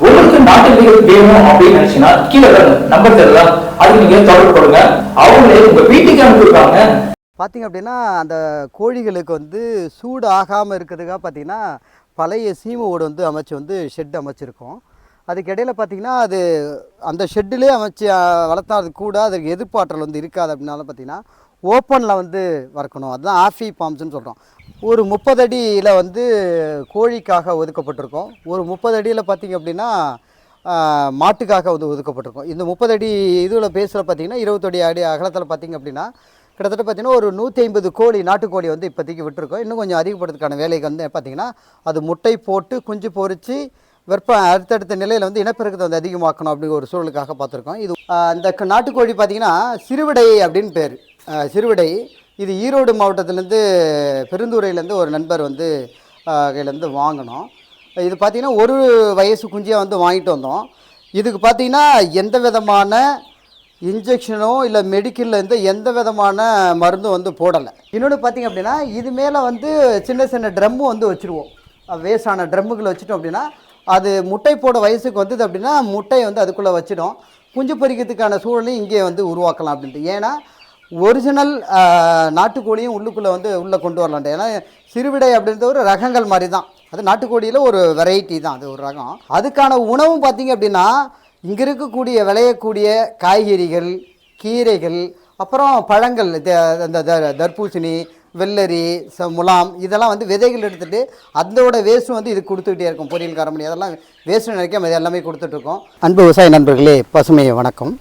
உங்களுக்கு நாட்டு விதைகள் வேணும் அப்படின்னு நினைச்சீங்கன்னா கீழே நம்பர் தெரியலாம் அது நீங்க தொடர்பு கொடுங்க. அவங்களே உங்க வீட்டுக்கு அனுப்பிடுவாங்க பார்த்தீங்க அப்படின்னா அந்த கோழிகளுக்கு வந்து சூடு ஆகாமல் இருக்கிறதுக்காக பார்த்தீங்கன்னா பழைய சீமோடு வந்து அமைச்சு வந்து ஷெட் அமைச்சிருக்கோம். அதுக்கு இடையில பார்த்திங்கன்னா அது அந்த ஷெட்டிலே அமைச்சு அஹ், வளர்த்தா அது கூட அதுக்கு எதிர்ப்பாற்றல் வந்து இருக்காது அப்படின்னாலும் பார்த்திங்கன்னா ஓப்பனில் வந்து வறக்கணும். அதுதான் ஆஃபி பாம்ஸ்னு சொல்கிறோம் ஒரு முப்பது அடியில் வந்து கோழிக்காக ஒதுக்கப்பட்டிருக்கோம். ஒரு முப்பது அடியில் பார்த்திங்க அப்படின்னா மாட்டுக்காக வந்து ஒதுக்கப்பட்டிருக்கும். இந்த முப்பது அடி இதில் பேசுகிற பார்த்தீங்கன்னா இருபத்தடி அடி அகலத்தில் பார்த்தீங்க அப்படின்னா கிட்டத்தட்ட பார்த்தீங்கன்னா ஒரு நூற்றி ஐம்பது கோழி நாட்டுக்கோழி வந்து இப்போதைக்கு விட்டுருக்கோம். இன்னும் கொஞ்சம் அதிகப்படுறதுக்கான வேலைக்கு வந்து பார்த்தீங்கன்னா அது முட்டை போட்டு குஞ்சு பொறித்து வெப்ப அடுத்தடுத்த நிலையில் வந்து இனப்பெருக்கத்தை வந்து அதிகமாக்கணும் அப்படிங்கிற ஒரு சூழலுக்காக பார்த்துருக்கோம் இது அந்த இந்த க- நாட்டுக்கோழி பார்த்தீங்கன்னா சிறுவிடை அப்படின்னு பேர். சிறுவிடை. இது ஈரோடு மாவட்டத்திலேருந்து பெருந்துறையிலேருந்து ஒரு நண்பர் வந்து கையிலேருந்து வாங்கினோம். இது பார்த்திங்கன்னா ஒரு வயசு குஞ்சியாக வந்து வாங்கிட்டு வந்தோம். இதுக்கு பார்த்தீங்கன்னா எந்த விதமான இன்ஜெக்ஷனோ இல்லை மெடிக்கலில் இருந்து எந்த விதமான மருந்தும் வந்து போடலை. இன்னொன்று பார்த்திங்க அப்படின்னா இது மேலே வந்து சின்ன சின்ன ட்ரம்மு வந்து வச்சுருவோம். வேஸ்டான ட்ரம்முகளை வச்சுட்டோம் அப்படின்னா அது முட்டை போட வயசுக்கு வந்தது அப்படின்னா முட்டையை வந்து அதுக்குள்ளே வச்சிடும். குஞ்சு பொறிக்கிறதுக்கான சூழலையும் இங்கே வந்து உருவாக்கலாம் அப்படின்ட்டு. ஏன்னா ஒரிஜினல் நாட்டுக்கோழியும் உள்ளுக்குள்ளே வந்து உள்ளே கொண்டு வரலான்ட்டு ஏன்னா சிறுவிடை அப்படின்றது ஒரு ரகங்கள் மாதிரி தான் அது நாட்டுக்கோழியில் ஒரு வெரைட்டி தான். அது ஒரு ரகம். அதுக்கான உணவும் பார்த்திங்க அப்படின்னா இங்கே இருக்கக்கூடிய விளையக்கூடிய காய்கறிகள் கீரைகள் அப்புறம் பழங்கள் த- அந்த த- தர்பூசணி வெள்ளரி ச முலாம் இதெல்லாம் வந்து விதைகள் எடுத்துகிட்டு அதோட வேஸ்ட் வந்து இது கொடுத்துக்கிட்டே இருக்கும். பொரியல் காரமணி அதெல்லாம் வேஸ்ட் நினைக்காம இது எல்லாமே கொடுத்துட்ருக்கோம் அன்பு விவசாய நண்பர்களே பசுமை வணக்கம்.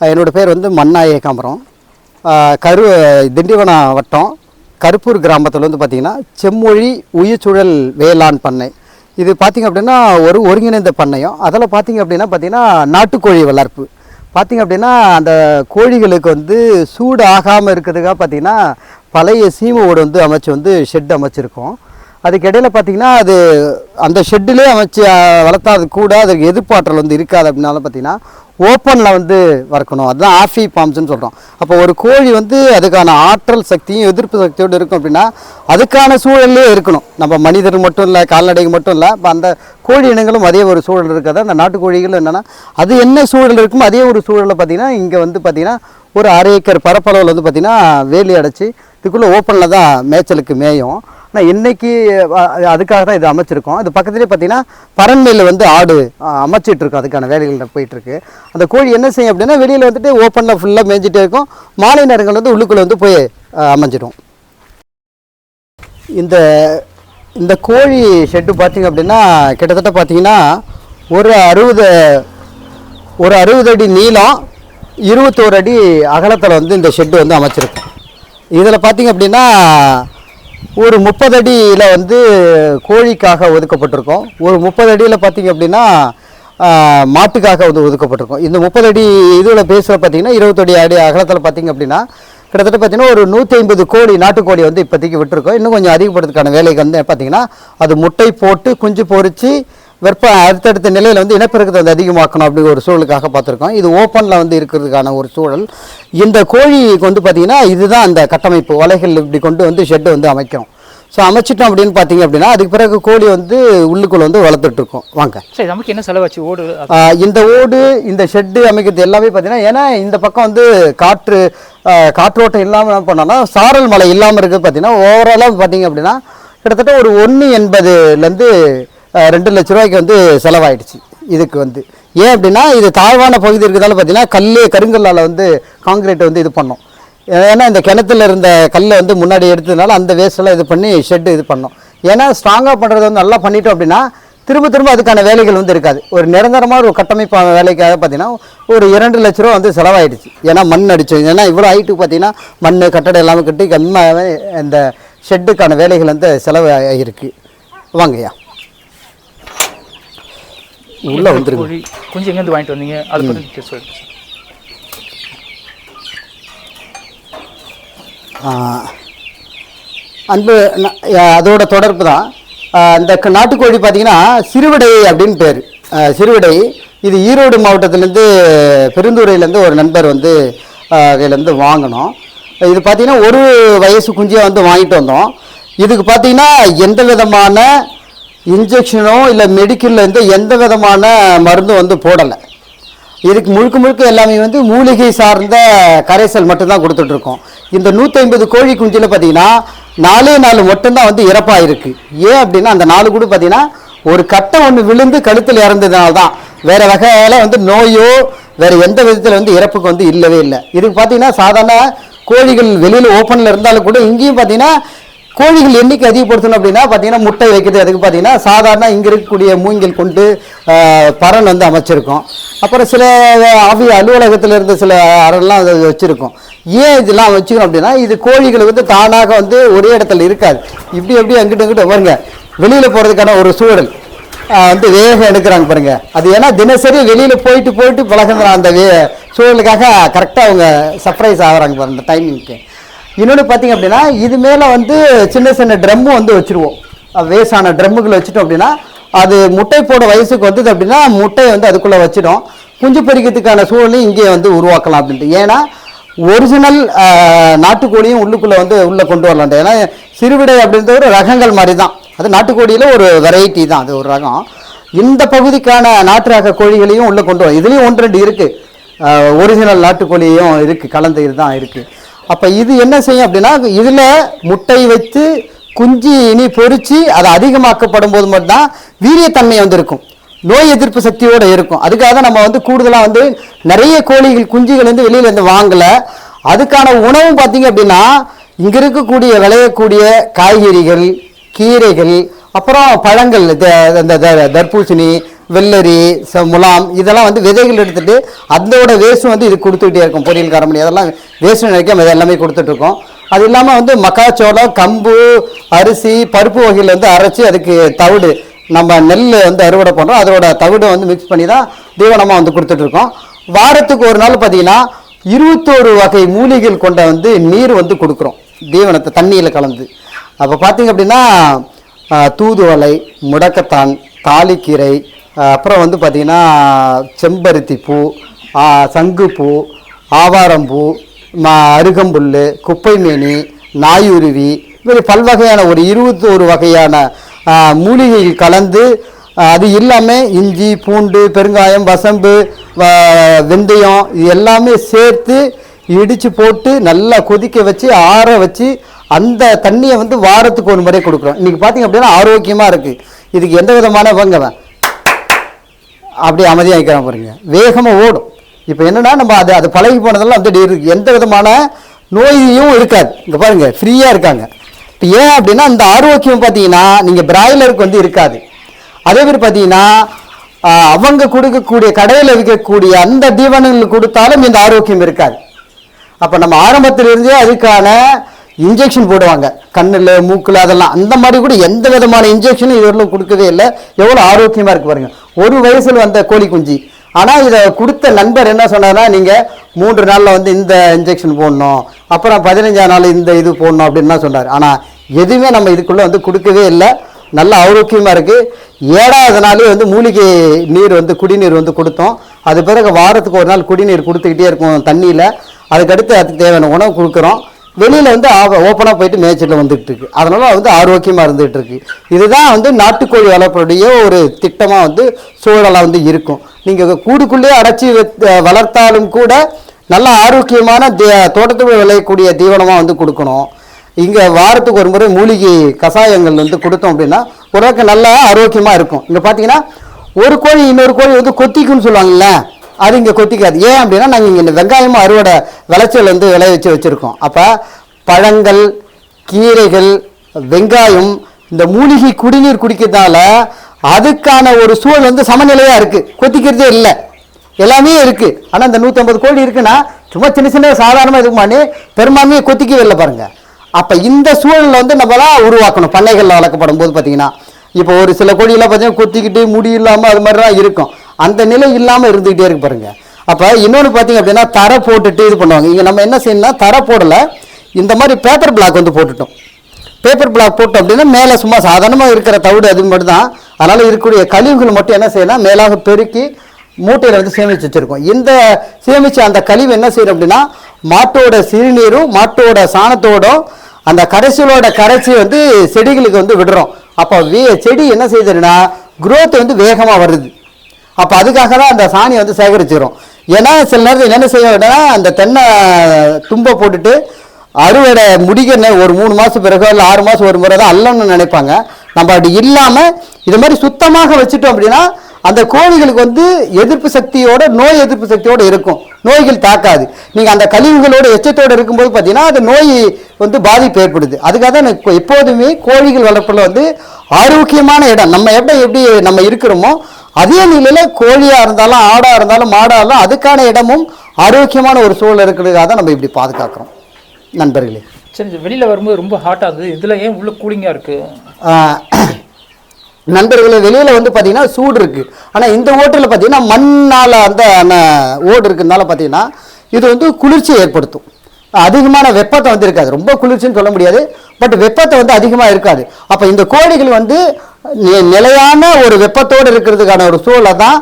என்னோடய பேர் வந்து மண்ணாய காமரம் கரு திண்டிவனம் வட்டம் கருப்பூர் கிராமத்தில் வந்து பார்த்திங்கன்னா செம்மொழி உயிர்ச்சூழல் வேளாண் பண்ணை. இது பார்த்திங்க அப்படின்னா ஒரு ஒருங்கிணைந்த பண்ணையும். அதில் பார்த்திங்க அப்படின்னா பார்த்திங்கன்னா நாட்டுக்கோழி வளர்ப்பு. பார்த்திங்க அப்படின்னா அந்த கோழிகளுக்கு வந்து சூடு ஆகாமல் இருக்கிறதுக்காக பார்த்திங்கன்னா பழைய சீம ஓடு வந்து அமைச்சு வந்து ஷெட் அமைச்சிருக்கோம். அதுக்கு இடையில பார்த்தீங்கன்னா அது அந்த ஷெட்டிலே அமைச்சு வளர்த்தா அது கூட அதுக்கு எதிர்ப்பாற்றல் வந்து இருக்காது அப்படின்னாலும் பார்த்தீங்கன்னா ஓப்பனில் வந்து வளர்க்கணும் அதுதான் ஆஃபி பாம்ஸ்னு சொல்கிறோம் அப்போ ஒரு கோழி வந்து அதுக்கான ஆற்றல் சக்தியும் எதிர்ப்பு சக்தியோடு இருக்கும் அப்படின்னா அதுக்கான சூழல்லே இருக்கணும். நம்ம மனிதர் மட்டும் இல்லை கால்நடைகள் மட்டும் இல்லை இப்போ அந்த கோழி இனங்களும் அதே ஒரு சூழல் இருக்காது. அந்த நாட்டுக்கோழிகளும் என்னென்னா அது என்ன சூழல் இருக்குமோ அதே ஒரு சூழலில் பார்த்தீங்கன்னா இங்கே வந்து பார்த்தீங்கன்னா ஒரு அரை ஏக்கர் பரப்பளவில் வந்து பார்த்திங்கன்னா வேலி அடைச்சி இதுக்குள்ளே ஓப்பனில் தான் மேய்ச்சலுக்கு மேயும். ஆனால் இன்னைக்கு அதுக்காக தான் இது அமைச்சிருக்கோம். அது பக்கத்துலேயே பார்த்தீங்கன்னா பரண்மையில் வந்து ஆடு அமைச்சிட்ருக்கோம் அதுக்கான வேலைகள் போயிட்டுருக்கு அந்த கோழி என்ன செய்யும் அப்படின்னா வெளியில் வந்துட்டு ஓப்பனில் ஃபுல்லாக மேய்ஞ்சிட்டே இருக்கும். மாலை நேரங்கள் வந்து உள்ளுக்குள்ளே வந்து போய் அமைஞ்சிடும். இந்த இந்த கோழி ஷெட்டு பார்த்தீங்க அப்படின்னா கிட்டத்தட்ட பார்த்தீங்கன்னா ஒரு அறுபது ஒரு அறுபது அடி நீளம் இருபத்தோரு அடி அகலத்தில் வந்து இந்த ஷெட்டு வந்து அமைச்சிருக்கும். இதில் பார்த்தீங்க அப்படின்னா ஒரு முப்பது அடியில் வந்து கோழிக்காக ஒதுக்கப்பட்டிருக்கோம். ஒரு முப்பது அடியில் பார்த்தீங்க அப்படின்னா மாட்டுக்காக வந்து ஒதுக்கப்பட்டிருக்கோம். இந்த முப்பது அடி இதில் பேசுகிற பார்த்தீங்கன்னா இருபத்தடி அடி அகலத்தில் பார்த்தீங்க அப்படின்னா கிட்டத்தட்ட பார்த்தீங்கன்னா ஒரு நூற்றி ஐம்பது கோழி நாட்டுக்கோழி வந்து இப்போதைக்கு விட்டுருக்கோம். இன்னும் கொஞ்சம் அதிகப்படுறதுக்கான வேலைக்கு வந்து பார்த்திங்கன்னா அது முட்டை போட்டு குஞ்சு பொறிச்சு வெப்ப அடுத்தடுத்த நிலையில் வந்து இனப்பெருக்கத்தை வந்து அதிகமாக்கணும் அப்படிங்கிற ஒரு சூழலுக்காக பார்த்துருக்கோம். இது ஓப்பனில் வந்து இருக்கிறதுக்கான ஒரு சூழல். இந்த கோழிக்கு வந்து பார்த்திங்கன்னா இதுதான் அந்த கட்டமைப்பு. வலைகள் இப்படி கொண்டு வந்து ஷெட்டு வந்து அமைக்கிறோம் ஸோ அமைச்சிட்டோம் அப்படின்னு பார்த்தீங்க அப்படின்னா அதுக்கு பிறகு கோழி வந்து உள்ளுக்குள்ளே வந்து வளர்த்துட்டு இருக்கோம் வாங்க. சரி நமக்கு என்ன செலவாச்சு? ஓடு இந்த ஓடு இந்த ஷெட்டு அமைக்கிறது எல்லாமே பார்த்தீங்கன்னா ஏன்னா இந்த பக்கம் வந்து காற்று காற்றோட்டம் இல்லாமல் என்ன பண்ணோம்னா சாரல் மழை இல்லாமல் இருக்கிறது பார்த்தீங்கன்னா ஓவராலாக பார்த்தீங்க அப்படின்னா கிட்டத்தட்ட ஒரு ஒன்று எண்பதுலேருந்து ரெண்டு லட்ச ரூபாய்க்கு வந்து செலவாயிடுச்சு. இதுக்கு வந்து. ஏன் அப்படின்னா இது தாழ்வான பகுதி இருக்கிறதால பார்த்தீங்கன்னா கல் கருங்கல்லால் வந்து காங்கிரீட்டை வந்து இது பண்ணோம். ஏன்னா இந்த கிணத்துல இருந்த கல்லை வந்து முன்னாடி எடுத்ததுனால அந்த வேஸ்ட்டெல்லாம் இது பண்ணி ஷெட்டு இது பண்ணோம். ஏன்னா ஸ்ட்ராங்காக பண்ணுறது வந்து நல்லா பண்ணிட்டோம் அப்படின்னா திரும்ப திரும்ப அதுக்கான வேலைகள் வந்து இருக்காது. ஒரு நிரந்தரமான ஒரு கட்டமைப்பான வேலைக்காக பார்த்தீங்கன்னா ஒரு இரண்டு லட்ச ரூபா வந்து செலவாயிடுச்சு. ஏன்னா மண் அடிச்சோம். ஏன்னா இவ்வளோ ஹைட்டுக்கு பார்த்தீங்கன்னா மண் கட்டடம் எல்லாமே கட்டி கம்மியாகவே இந்த ஷெட்டுக்கான வேலைகள் வந்து செலவு ஆகிருக்கு வாங்கய்யா. உள்ளே வந்துருங்க. கொஞ்சம் எங்கேருந்து வாங்கிட்டு வந்தீங்க? அதை பற்றி டீச்சர் சொல்லுங்க அன்பு அதோட தொடர்பு தான். இந்த நாட்டுக்கோழி பார்த்தீங்கன்னா சிறுவிடை அப்படின்னு பேர். சிறுவிடை. இது ஈரோடு மாவட்டத்திலேருந்து பெருந்துறையிலேருந்து ஒரு நண்பர் வந்து இதிலேருந்து வாங்கினோம். இது பார்த்திங்கன்னா ஒரு வயசு குஞ்சியாக வந்து வாங்கிட்டு வந்தோம். இதுக்கு பார்த்திங்கன்னா எந்த விதமான இன்ஜெக்ஷனோ இல்லை மெடிக்கல்லேருந்து எந்த விதமான மருந்தும் வந்து போடலை. இதுக்கு முழுக்க முழுக்க எல்லாமே வந்து மூலிகை சார்ந்த கரைசல் மட்டும்தான் கொடுத்துட்ருக்கோம். இந்த நூற்றி ஐம்பது கோழி குஞ்சில் பார்த்தீங்கன்னா நாலே நாலு மட்டும்தான் வந்து இறப்பாக இருக்குது ஏன் அப்படின்னா அந்த நாலு கூட பார்த்தீங்கன்னா ஒரு கட்டை ஒன்று விழுந்து கழுத்தில் இறந்ததுனால தான் வேறு வகையால் வந்து நோயோ வேறு எந்த விதத்தில் வந்து இறப்புக்கு வந்து இல்லவே இல்லை. இதுக்கு பார்த்தீங்கன்னா சாதாரண கோழிகள் வெளியில் ஓப்பனில் இருந்தாலும் கூட இங்கேயும் பார்த்தீங்கன்னா கோழிகள் எண்ணிக்கை அதிகப்படுத்தணும் அப்படின்னா பார்த்தீங்கன்னா முட்டை வைக்கிறது அதுக்கு பார்த்தீங்கன்னா சாதாரண இங்கே இருக்கக்கூடிய மூங்கில் கொண்டு பறன் பரண் வந்து அமைச்சிருக்கோம். அப்புறம் சில ஆஃபீஸ் அலுவலகத்தில் இருந்த சில அறெல்லாம் அதை வச்சுருக்கோம். ஏன் இதெல்லாம் வச்சுக்கணும் அப்படின்னா இது கோழிகள் வந்து தானாக வந்து ஒரே இடத்துல இருக்காது. இப்படி எப்படி அங்கிட்டு அங்கிட்டு வருங்க வெளியில் போகிறதுக்கான ஒரு சூழல். வந்து வேகம் எடுக்கிறாங்க பாருங்க. அது ஏன்னா தினசரி வெளியில் போயிட்டு போயிட்டு பழகுற அந்த வே சூழலுக்காக கரெக்டாக அவங்க சர்ப்ரைஸ் ஆகுறாங்க பாருங்க அந்த டைமிங்க்கு இன்னொன்று பார்த்தீங்க அப்படின்னா இது மேலே வந்து சின்ன சின்ன ட்ரம்மு வந்து வச்சுருவோம். வேஸ்டான ட்ரம்முகளை வச்சுட்டோம் அப்படின்னா அது முட்டை போட வயசுக்கு வந்தது அப்படின்னா முட்டையை வந்து அதுக்குள்ளே வச்சிடும். குஞ்சு பொறிக்கிறதுக்கான சூழலையும் இங்கே வந்து உருவாக்கலாம் அப்படின்ட்டு. ஏன்னா ஒரிஜினல் நாட்டுக்கோழியும் உள்ளுக்குள்ளே வந்து உள்ளே கொண்டு வரலான்ட்டு ஏன்னா சிறுவிடை அப்படின்றது ஒரு ரகங்கள் மாதிரி தான் அது நாட்டுக்கோழியில் ஒரு வெரைட்டி தான். அது ஒரு ரகம். இந்த பகுதிக்கான நாட்டு ரக கோழிகளையும் உள்ளே கொண்டு வரும் இதுலேயும் ஒன்று ரெண்டு இருக்குது ஒரிஜினல் நாட்டுக்கோழியும் இருக்குது கலந்து இதுதான் இருக்குது அப்போ இது என்ன செய்யும் அப்படின்னா இதில் முட்டை வைத்து குஞ்சு இனி பொறிச்சு அது அதிகமாக்கப்படும் போது மட்டும்தான் வீரியத்தன்மை வந்து இருக்கும் நோய் எதிர்ப்பு சக்தியோடு இருக்கும். அதுக்காக நம்ம வந்து கூடுதலாக வந்து நிறைய கோழிகள் குஞ்சுகள் வந்து வெளியில இருந்து வாங்கலை. அதுக்கான உணவும் பார்த்தீங்க அப்படின்னா இங்கே இருக்கக்கூடிய விளையக்கூடிய காய்கறிகள் கீரைகள் அப்புறம் பழங்கள் த- இந்த த- தர்பூசணி வெள்ளரி ச- முலாம் இதெல்லாம் வந்து விதைகள் எடுத்துகிட்டு அதோட வேஸ்ட்டும் வந்து இது கொடுத்துக்கிட்டே இருக்கும். பொரியல் காரமணி அதெல்லாம் வேஸ்ட்டு நினைக்காம இது எல்லாமே கொடுத்துட்ருக்கோம். அது இல்லாமல் வந்து மக்காச்சோளம் கம்பு அரிசி பருப்பு வகையில் வந்து அரைச்சி அதுக்கு தவிடு நம்ம நெல் வந்து அறுவடை பண்ணுறோம் அதோட தவிடை வந்து மிக்ஸ் பண்ணி தான் தீவனமாக வந்து கொடுத்துட்ருக்கோம். வாரத்துக்கு ஒரு நாள் பார்த்தீங்கன்னா இருபத்தோரு வகை மூலிகைகள் கொண்ட வந்து நீர் வந்து கொடுக்குறோம். தீவனத்தை தண்ணியில் கலந்து. அப்போ பார்த்தீங்க அப்படின்னா தூதுவலை தூதுவளை முடக்கத்தான் தாலிக்கீரை அப்புறம் வந்து பார்த்திங்கன்னா செம்பருத்தி பூ சங்குப்பூ ஆவாரம்பூ மா அருகம்புல் குப்பைமேனி நாயுருவி இப்படி பல்வகையான ஒரு இருபத்தோரு வகையான மூலிகைகள் கலந்து அது இல்லாமல் இஞ்சி பூண்டு பெருங்காயம் வசம்பு வெந்தயம் இது எல்லாமே சேர்த்து இடித்து போட்டு நல்லா கொதிக்க வச்சு ஆற வச்சு அந்த தண்ணியை வந்து வாரத்துக்கு ஒரு முறை கொடுக்குறோம். இன்றைக்கி பார்த்தீங்க அப்படின்னா ஆரோக்கியமாக இருக்குது இதுக்கு எந்த விதமான பங்கவன் அப்படியே அமைதியாக வைக்கிறான் பாருங்க. வேகமாக ஓடும். இப்போ என்னென்னா நம்ம அது அது பழகி போனதெல்லாம் வந்து இருக்கு. எந்த விதமான நோயும் இருக்காது. இங்கே பாருங்க ஃப்ரீயாக இருக்காங்க. இப்போ ஏன் அப்படின்னா இந்த ஆரோக்கியம் பார்த்தீங்கன்னா நீங்கள் பிராய்லருக்கு வந்து இருக்காது. அதே மாதிரி பார்த்தீங்கன்னா அவங்க கொடுக்கக்கூடிய கடையில் விற்கக்கூடிய அந்த தீவனங்கள் கொடுத்தாலும் இந்த ஆரோக்கியம் இருக்காது. அப்போ நம்ம ஆரம்பத்திலிருந்தே அதுக்கான இன்ஜெக்ஷன் போடுவாங்க. கண்ணில் மூக்கில் அதெல்லாம். அந்த மாதிரி கூட எந்த விதமான இன்ஜெக்ஷனும் இதுவரையிலும் கொடுக்கவே இல்லை. எவ்வளோ ஆரோக்கியமாக இருக்கு பாருங்கள் ஒரு வயசில் வந்த கோழி குஞ்சு. ஆனால் இதை கொடுத்த நண்பர் என்ன சொன்னார்னா நீங்கள் மூன்று நாளில் வந்து இந்த இன்ஜெக்ஷன் போடணும். அப்புறம் பதினஞ்சாம் நாள் இந்த இது போடணும் அப்படின்னு தான் சொன்னார். ஆனால் எதுவுமே நம்ம இதுக்குள்ளே வந்து கொடுக்கவே இல்லை. நல்ல ஆரோக்கியமாக இருக்குது ஏழாவது நாளே வந்து மூலிகை நீர் வந்து குடிநீர் வந்து கொடுத்தோம். அது பிறகு வாரத்துக்கு ஒரு நாள் குடிநீர் கொடுத்துக்கிட்டே இருக்கும் தண்ணியில். அதுக்கடுத்து அதுக்கு தேவையான உணவு கொடுக்குறோம். வெளியில் வந்து ஓப்பனாக போயிட்டு மேய்ச்சலில் வந்துகிட்ருக்கு இருக்கு. வந்து ஆரோக்கியமாக இருந்துகிட்டு இருக்கு. இதுதான் வந்து நாட்டுக்கோழி வளர்ப்புடைய ஒரு திட்டமாக வந்து சூழலாக வந்து இருக்கும். நீங்கள் கூடுக்குள்ளேயே அடைச்சி வைத்து- வளர்த்தாலும் கூட நல்ல ஆரோக்கியமான தே- தோட்டத்தில் விளையக்கூடிய தீவனமாக வந்து கொடுக்கணும். இங்கே வாரத்துக்கு ஒரு முறை மூலிகை கஷாயங்கள் வந்து கொடுத்தோம் அப்படின்னா ஓரளவுக்கு நல்லா ஆரோக்கியமாக இருக்கும். இங்கே பார்த்தீங்கன்னா ஒரு கோழி இன்னொரு கோழி வந்து கொத்திக்குன்னு சொல்லுவாங்கல்ல அது இங்கே கொத்திக்காது ஏன் அப்படின்னா நாங்கள் இங்கே இந்த வெங்காயமும் அறுவடை விளைச்சல் வந்து விளைவிச்சு வச்சுருக்கோம். அப்போ பழங்கள் கீரைகள் வெங்காயம் இந்த மூலிகை குடிநீர் குடிக்கிறதால அதுக்கான ஒரு சூழல் வந்து சமநிலையாக இருக்குது கொத்திக்கிறதே இல்லை. எல்லாமே இருக்குது ஆனால் இந்த 150 கோழி இருக்குன்னா சும்மா சின்ன சின்ன சாதாரணமாக இது பண்ணி பெரும்பான்மையை கொத்திக்கவே இல்லை பாருங்கள் அப்போ இந்த சூழலில் வந்து நம்மளாம் உருவாக்கணும். பண்ணைகளில் வளர்க்கப்படும் போது பார்த்திங்கன்னா இப்போ ஒரு சில கோழியெல்லாம் பார்த்தீங்கன்னா கொத்திக்கிட்டு முடி இல்லாமல் அது மாதிரிலாம் இருக்கும். அந்த நிலை இல்லாமல் இருந்துக்கிட்டே இருக்கு பாருங்க. அப்போ இன்னொன்று பார்த்தீங்க அப்படின்னா தரை போட்டுட்டு இது பண்ணுவாங்க. இங்கே நம்ம என்ன செய்யணும்னா தரை போடல இந்த மாதிரி பேப்பர் பிளாக் வந்து போட்டுட்டோம். பேப்பர் பிளாக் போட்டோம் அப்படின்னா மேலே சும்மா சாதாரணமாக இருக்கிற தவிடு அது மட்டும் தான் அதனால் இருக்கக்கூடிய கழிவுகள் மட்டும் என்ன செய்யணும் மேலாக பெருக்கி மூட்டையில் வந்து சேமித்து வச்சுருக்கோம். இந்த சேமித்து அந்த கழிவு என்ன செய்யணும் அப்படின்னா மாட்டோட சிறுநீரும் மாட்டோட சாணத்தோடும் அந்த கரைசலோட கரைச்சி வந்து செடிகளுக்கு வந்து விடுறோம். அப்போ வே செடி என்ன செய்யுதுன்னா குரோத் வந்து வேகமாக வருது. அப்போ அதுக்காக தான் அந்த சாணியை வந்து சேகரிச்சுக்கிறோம் ஏன்னா சில நேரத்தில் என்ன செய்ய வேண்டாம்னா அந்த தென்னை தும்பை போட்டுட்டு அறுவடை முடிக்கிற ஒரு மூணு மாதம் பிறகு இல்லை ஆறு மாதம் ஒரு முறை தான் அல்லணும்னு நினைப்பாங்க. நம்ம அப்படி இல்லாமல் இது மாதிரி சுத்தமாக வச்சுட்டோம் அப்படின்னா அந்த கோழிகளுக்கு வந்து எதிர்ப்பு சக்தியோட நோய் எதிர்ப்பு சக்தியோடு இருக்கும். நோய்கள் தாக்காது. நீங்கள் அந்த கழிவுகளோட எச்சத்தோடு இருக்கும்போது பார்த்தீங்கன்னா அது நோய் வந்து பாதிப்பு ஏற்படுது. அதுக்காக தான் எனக்கு எப்போதுமே கோழிகள் வளர்ப்பில் வந்து ஆரோக்கியமான இடம். நம்ம எப்படி எப்படி நம்ம இருக்கிறோமோ அதே நிலையில் கோழியாக இருந்தாலும் ஆடாக இருந்தாலும் மாடாக இருந்தாலும் அதுக்கான இடமும் ஆரோக்கியமான ஒரு சூழல் இருக்கிறதுக்காக தான் நம்ம இப்படி பாதுகாக்கிறோம். நண்பர்களே. சரி வெளியில வரும்போது ரொம்ப ஹாட்டா இருந்தது. இதுல ஏன் உள்ள கூலிங்கா இருக்கு? ஆஹ் நண்பர்களே வெளியில் வந்து பார்த்தீங்கன்னா சூடு இருக்குது ஆனால் இந்த ஓட்டில் பார்த்தீங்கன்னா மண்ணால் அந்த ஓடு இருக்கிறதுனால பார்த்தீங்கன்னா இது வந்து குளிர்ச்சியை ஏற்படுத்தும். அதிகமான வெப்பத்தை வந்து இருக்காது. ரொம்ப குளிர்ச்சின்னு சொல்ல முடியாது. பட் வெப்பத்தை வந்து அதிகமாக இருக்காது. அப்போ இந்த கோழிகள் வந்து நிலையான ஒரு வெப்பத்தோடு இருக்கிறதுக்கான ஒரு சூழலை தான்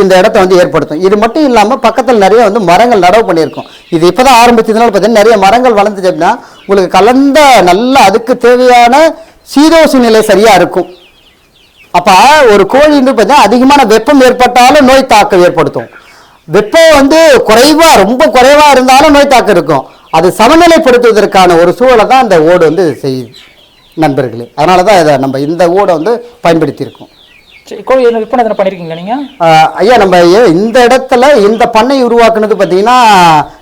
இந்த இடத்த வந்து ஏற்படுத்தும். இது மட்டும் இல்லாமல் பக்கத்தில் நிறைய வந்து மரங்கள் நடவு பண்ணியிருக்கோம். இது இப்போ தான் ஆரம்பித்ததுனால பார்த்தீங்கன்னா நிறைய மரங்கள் வளர்ந்துச்சு அப்படின்னா உங்களுக்கு கலந்த நல்ல அதுக்கு தேவையான சீதோசு நிலை சரியாக இருக்கும். அப்போ ஒரு கோழி வந்து பார்த்தீங்கன்னா அதிகமான வெப்பம் ஏற்பட்டாலும் நோய் தாக்கம் ஏற்படுத்தும். வெப்பம் வந்து குறைவாக ரொம்ப குறைவாக இருந்தாலும் நோய் தாக்கம் இருக்கும். அது சமநிலைப்படுத்துவதற்கான ஒரு சூழலை தான் அந்த ஓடு வந்து செய்யுது. நண்பர்களே. அதனால தான் இதை நம்ம இந்த ஓடை வந்து பயன்படுத்தியிருக்கோம். சரி கோழி விற்பனை எதனா ஐயா நம்ம இந்த இடத்துல இந்த பண்ணை உருவாக்குனது பார்த்தீங்கன்னா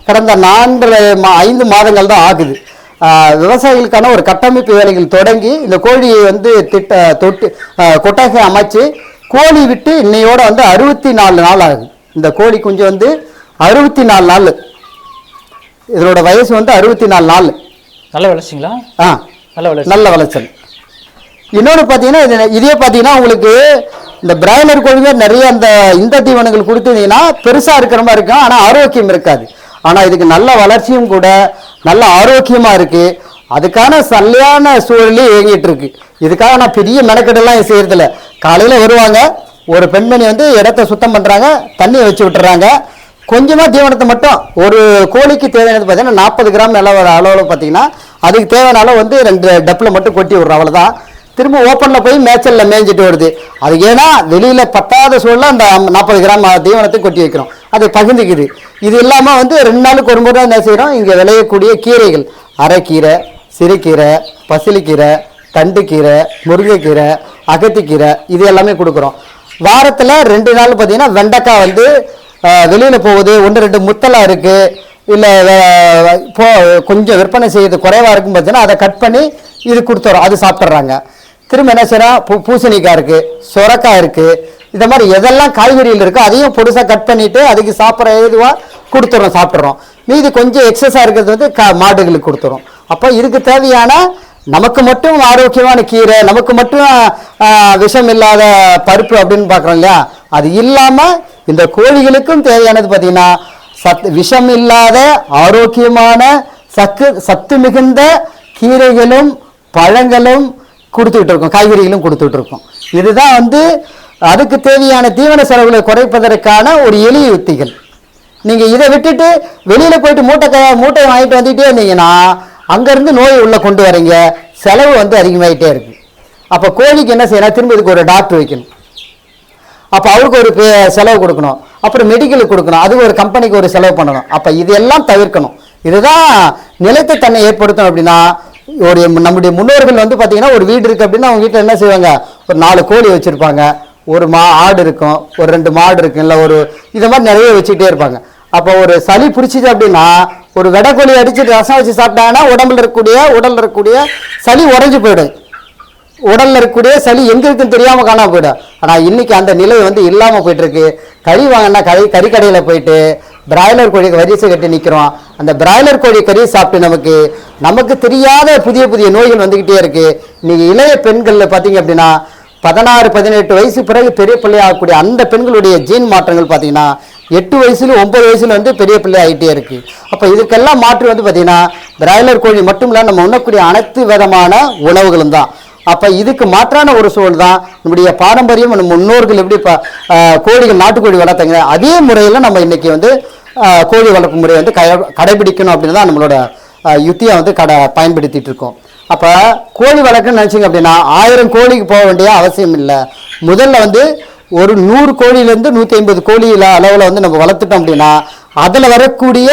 கடந்த நான்கு மா ஐந்து மாதங்கள் தான் ஆகுது. விவசாயிகளுக்கான ஒரு கட்டமைப்பு வேலைகள் தொடங்கி இந்த கோழியை வந்து திட்ட தொட்டு கொட்டகை அமைச்சு கோழி விட்டு இன்னையோட வந்து அறுபத்தி நாலு நாள் ஆகுது. இந்த கோழி குஞ்சு வந்து அறுபத்தி நாலு நாள். இதனோட வயசு வந்து அறுபத்தி நாலு நாள். நல்ல விளைச்சிங்களா? ஆ. நல்ல நல்ல விளைச்சல் இன்னொன்று பார்த்தீங்கன்னா இது இதே பார்த்தீங்கன்னா உங்களுக்கு இந்த பிராய்லர் கோழிங்க நிறைய அந்த இந்த தீவனங்கள் கொடுத்துருந்தீங்கன்னா பெருசாக இருக்கிற மாதிரி இருக்கும் ஆனால் ஆரோக்கியம் இருக்காது. ஆனால் இதுக்கு நல்ல வளர்ச்சியும் கூட நல்ல ஆரோக்கியமாக இருக்குது அதுக்கான சரியான சூழலே இயங்கிட்டு இருக்கு. இதுக்காக நான் பெரிய மெனக்கெடெல்லாம் செய்யறதில்ல. காலையில் வருவாங்க ஒரு பெண்மணி வந்து இடத்த சுத்தம் பண்ணுறாங்க தண்ணியை வச்சு விட்டுறாங்க. கொஞ்சமாக தீவனத்தை மட்டும் ஒரு கோழிக்கு தேவையானது பார்த்தீங்கன்னா நாற்பது கிராம் அளவு அளவில் பார்த்தீங்கன்னா அதுக்கு தேவைனாலும் வந்து ரெண்டு டப்பில் மட்டும் கொட்டி விடுறோம் அவ்வளோதான் திரும்ப ஓப்பனில் போய் மேய்ச்சலில் மேய்ஞ்சிட்டு வருது. அது ஏன்னா வெளியில் பத்தாத சூழலில் அந்த நாற்பது கிராம் தீவனத்தை கொட்டி வைக்கிறோம். அது பகிர்ந்துக்குது. இது இல்லாமல் வந்து ரெண்டு நாளுக்கு ஒரு முறை என்ன செய்கிறோம் இங்கே விளையக்கூடிய கீரைகள் அரைக்கீரை சிறுக்கீரை பசிலிக்கீரை தண்டுக்கீரை முருங்கைக்கீரை அகத்திக்கீரை இது எல்லாமே கொடுக்குறோம். வாரத்தில் ரெண்டு நாள் பார்த்தீங்கன்னா வெண்டைக்காய் வந்து வெளியில் போகுது. ஒன்று ரெண்டு முத்தலாக இருக்குது இல்லை போ கொஞ்சம் விற்பனை செய்யறது குறைவாக இருக்கும் பார்த்தீங்கன்னா அதை கட் பண்ணி இது கொடுத்துறோம். அது சாப்பிட்றாங்க திரும்ப என்ன செய்யறோம் பூ பூசணிக்காய் இருக்குது சுரக்காய் இருக்குது இந்த மாதிரி எதெல்லாம் காய்கறிகள் இருக்கோ அதையும் பொடுசாக கட் பண்ணிவிட்டு அதுக்கு சாப்பிட்ற இதுவாக கொடுத்துட்றோம் சாப்பிட்றோம் மீதி கொஞ்சம் எக்ஸஸாக இருக்கிறது வந்து க மாடுகளுக்கு கொடுத்துறோம். அப்போ இதுக்கு தேவையான நமக்கு மட்டும் ஆரோக்கியமான கீரை நமக்கு மட்டும் விஷம் இல்லாத பருப்பு அப்படின்னு பார்க்குறோம் இல்லையா? அது இல்லாமல் இந்த கோழிகளுக்கும் தேவையானது பார்த்திங்கன்னா சத் விஷம் இல்லாத ஆரோக்கியமான சக்கு சத்து மிகுந்த கீரைகளும் பழங்களும் கொடுத்துக்கிட்டு இருக்கோம் காய்கறிகளும் கொடுத்துட்டு இருக்கோம் இதுதான் வந்து அதுக்கு தேவையான தீவன செலவுகளை குறைப்பதற்கான ஒரு எளிய யுத்திகள். நீங்கள் இதை விட்டுட்டு வெளியில் போயிட்டு மூட்டை க- மூட்டையை வாங்கிட்டு வந்துட்டே இருந்தீங்கன்னா அங்கேருந்து நோயை உள்ளே கொண்டு வரீங்க. செலவு வந்து அதிகமாயிட்டே இருக்குது அப்போ கோழிக்கு என்ன செய்யணும்? திரும்ப இதுக்கு ஒரு டாக்டர் வைக்கணும். அப்போ அவருக்கு ஒரு செலவு கொடுக்கணும். அப்புறம் மெடிக்கலுக்கு கொடுக்கணும். அது ஒரு கம்பெனிக்கு ஒரு செலவு பண்ணணும். அப்போ இதெல்லாம் தவிர்க்கணும். இதுதான் நிலைத்த தன்னை ஏற்படுத்தணும் அப்படின்னா ஒரு நம்முடைய முன்னோர்கள் வந்து பார்த்தீங்கன்னா ஒரு வீடு இருக்குது அப்படின்னா அவங்க வீட்டில் என்ன செய்வாங்க? ஒரு நாலு கோழி வச்சுருப்பாங்க. ஒரு மா ஆடு இருக்கும். ஒரு ரெண்டு மாடு இருக்கும். இல்லை ஒரு இதை மாதிரி நிறைய வச்சுக்கிட்டே இருப்பாங்க. அப்போ ஒரு சளி பிடிச்சிது அப்படின்னா ஒரு வெடக்கோழி அடிச்சுட்டு ரசம் வச்சு சாப்பிட்டாங்கன்னா உடம்புல இருக்கக்கூடிய உடலில் இருக்கக்கூடிய சளி உறைஞ்சு போயிடும். உடலில் இருக்கக்கூடிய சளி எங்கே இருக்குன்னு தெரியாமல் காணாம போயிடும். ஆனால் இன்றைக்கி அந்த நிலை வந்து இல்லாமல் போயிட்டுருக்கு. கறி வாங்கினா கறி கறிக்கடையில் போயிட்டு பிராய்லர் கோழி வரிசை கட்டி நிற்கிறோம் அந்த பிராய்லர் கோழி கறி சாப்பிட்டு நமக்கு நமக்கு தெரியாத புதிய புதிய நோய்கள் வந்துக்கிட்டே இருக்குது இன்றைக்கி இளைய பெண்களில் பார்த்தீங்க அப்படின்னா பதினாறு பதினெட்டு வயசு பிறகு பெரிய பிள்ளை ஆகக்கூடிய அந்த பெண்களுடைய ஜீன் மாற்றங்கள் பார்த்தீங்கன்னா எட்டு வயசுல ஒன்பது வயசுல வந்து பெரிய பிள்ளை ஆகிட்டே இருக்குது அப்போ இதுக்கெல்லாம் மாற்று வந்து பார்த்தீங்கன்னா பிராய்லர் கோழி மட்டும் இல்லை நம்ம உண்ணக்கூடிய அனைத்து விதமான உணவுகளும் தான். அப்போ இதுக்கு மாற்றான ஒரு சூழல் தான் நம்முடைய பாரம்பரியம் நம்ம முன்னோர்கள் எப்படி இப்போ கோழிகள் நாட்டுக்கோழி வளர்த்தாங்க. அதே முறையில் நம்ம இன்றைக்கி வந்து கோழி வளர்ப்பு முறையை வந்து கய கடைபிடிக்கணும் அப்படின்னு தான் நம்மளோட யுத்தியை வந்து கடை பயன்படுத்திகிட்டு இருக்கோம். அப்போ கோழி வளர்க்குன்னு நினச்சிங்க அப்படின்னா ஆயிரம் கோழிக்கு போக வேண்டிய அவசியம் இல்லை. முதல்ல வந்து ஒரு நூறு கோழியிலேருந்து நூற்றி ஐம்பது கோழியில் அளவில் வந்து நம்ம வளர்த்துட்டோம் அப்படின்னா அதில் வரக்கூடிய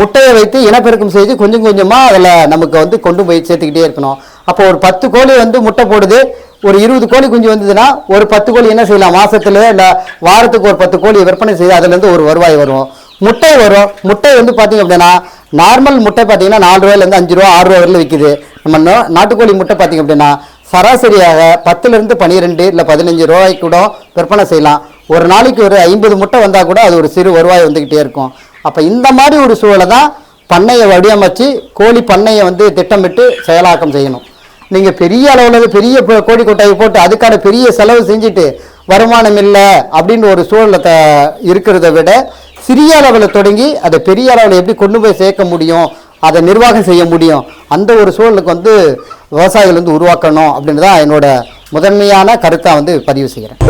முட்டையை வைத்து இனப்பெருக்கம் செய்து கொஞ்சம் கொஞ்சமாக அதில் நமக்கு வந்து கொண்டு போய் சேர்த்துக்கிட்டே இருக்கணும். அப்போ ஒரு பத்து கோழி வந்து முட்டை போடுது ஒரு இருபது கோழி குஞ்சு வந்ததுன்னா ஒரு பத்து கோழி என்ன செய்யலாம்? மாசத்துல இல்லை வாரத்துக்கு ஒரு பத்து கோழி விற்பனை செய்து அதுலேருந்து ஒரு வருவாய் வரும். முட்டை வரும். முட்டை வந்து பார்த்தீங்க அப்படின்னா நார்மல் முட்டை பார்த்தீங்கன்னா நாலு ரூபாயிலேருந்து அஞ்சு ரூபா ஆறு ரூபா வரையிலும் விற்கிது நம்ம நாட்டுக்கோழி முட்டை பார்த்தீங்க அப்படின்னா சராசரியாக பத்துலேருந்து பன்னிரெண்டு இல்லை பதினஞ்சு ரூபாய்க்கு கூட விற்பனை செய்யலாம். ஒரு நாளைக்கு ஒரு ஐம்பது முட்டை வந்தால் கூட அது ஒரு சிறு வருவாய் வந்துக்கிட்டே இருக்கும். அப்போ இந்த மாதிரி ஒரு சூழலை தான் பண்ணையை வடிவமைச்சு கோழி பண்ணையை வந்து திட்டமிட்டு செயலாக்கம் செய்யணும். நீங்கள் பெரிய அளவில் பெரிய கோடி கொட்டாயை போட்டு அதுக்கான பெரிய செலவு செஞ்சுட்டு வருமானம் இல்லை அப்படின்னு ஒரு சூழலை த இருக்கிறத விட சிறிய அளவில் தொடங்கி அதை பெரிய அளவில் எப்படி கொண்டு போய் சேர்க்க முடியும் அதை நிர்வாகம் செய்ய முடியும் அந்த ஒரு சூழலுக்கு வந்து விவசாயிகள் வந்து உருவாக்கணும் அப்படின்னு தான் என்னோட முதன்மையான கருத்தை வந்து பதிவு செய்கிறேன்.